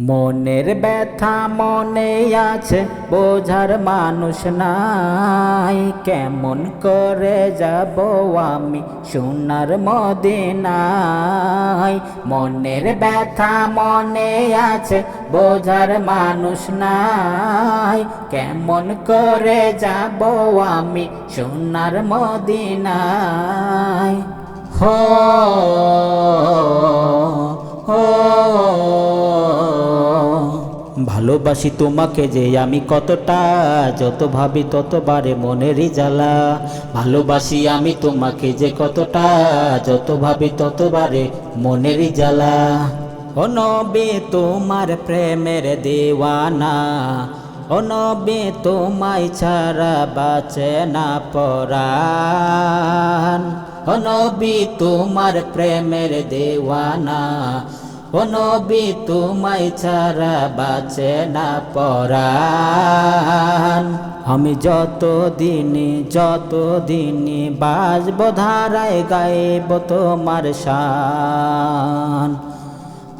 মনের ব্যথা মনে আছে, বোঝার মানুষ নাই। কেমন করে যাব আমি সোনার মদিনায়? মনের ব্যথা মনে আছে, বোঝার মানুষ নাই। কেমন করে যাব আমি সোনার মদিনায়? হো ভালোবাসি তোমাকে যে আমি কতটা, যত ভাবি ততবারে মনেরই জ্বালা। ভালোবাসি আমি তোমাকে যে কতটা, যত ভাবি ততবারে মনেরই জ্বালা। ও নবে তোমার প্রেমের দেওয়ানা, ও নবে তোমায় ছাড়া বাঁচে না পরাণ। ও নবী তোমার প্রেমের দেওয়ানা ও নবী, তোমায় ছাড়া বাঁচে না পরাণ। আমি যত দিনে যত দিনে বাজব ধারায় গাইব তোমার শান।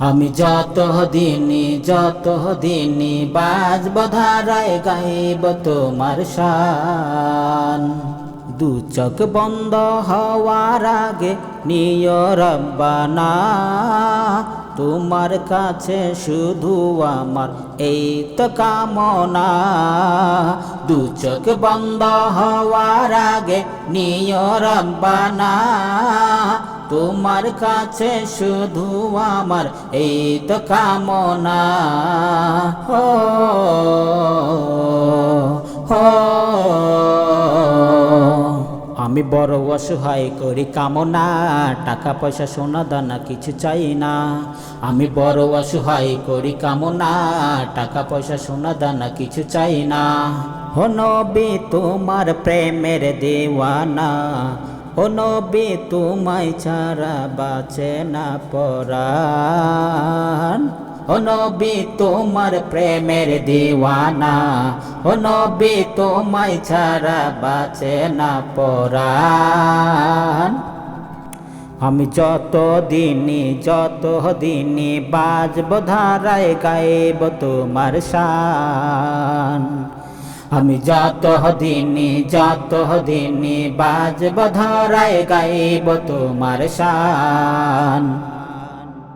আমি যত দিনে যত দিনে বাজব ধারায় গাইব তোমার শান। দু চোখ বন্ধ হওয়ার আগে নিয় রব্বানা। তোমার কাছে শুধু আমার এই তো কামনা। দু চোখ বন্ধ হওয়ার আগে নিয় রব্বানা। তোমার কাছে শুধু আমার এই তো কামনা। হো আমি বড় অসহায় করি কামনা, টাকা পয়সা, সোনা, দানা কিছু চাই না। আমি বড় অসহায় করি কামনা, টাকা পয়সা, সোনা, দানা কিছু চাই না। ও নবী, তোমার প্রেমের দেওয়ানা। ও নবী, তোমায় ছাড়া বাঁচে না পরাণ। ও নবী, তোমার প্রেমের দিওয়ানা। ও নবী, তোমায় ছাড়া বাঁচে না পরাণ। আমি যত দিনে যত দিনে বাজব ধারায় গাইব তোমার শান। আমি যত দিনে যত দিনে বাজব ধারায় গাইব তোমার শান।